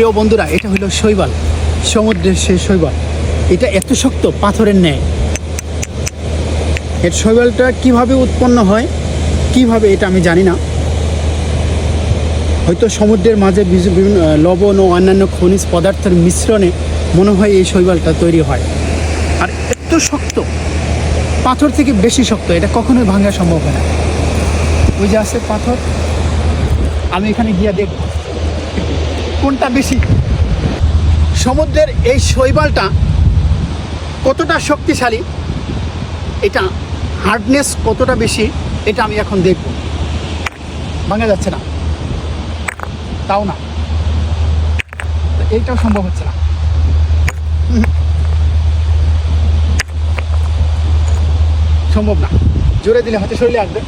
প্রিয় বন্ধুরা, এটা হলো শৈবাল। সমুদ্রের সেই শৈবাল। এটা এত শক্ত, পাথরের ন্যায়। এর শৈবালটা কীভাবে উৎপন্ন হয়, কীভাবে এটা আমি জানি না। হয়তো সমুদ্রের মাঝে বিভিন্ন লবণ ও অন্যান্য খনিজ পদার্থের মিশ্রণে মনে হয় এই শৈবালটা তৈরি হয়। আর এত শক্ত, পাথর থেকে বেশি শক্ত, এটা কখনোই ভাঙা সম্ভব হয় না। ওই যে আছে পাথর। আমি এখানে গিয়ে দেখব। কোনটা বেশি? সমুদ্রের এই শৈবালটা কতটা শক্তিশালী? এটা হার্ডনেস কতটা বেশি? এটা আমি এখন দেখব। ভাঙা যাচ্ছে না। তাও না। এইটাও সম্ভব হচ্ছে না। সম্ভব না। জোরে দিলে হয়তো শরীরে আসবে।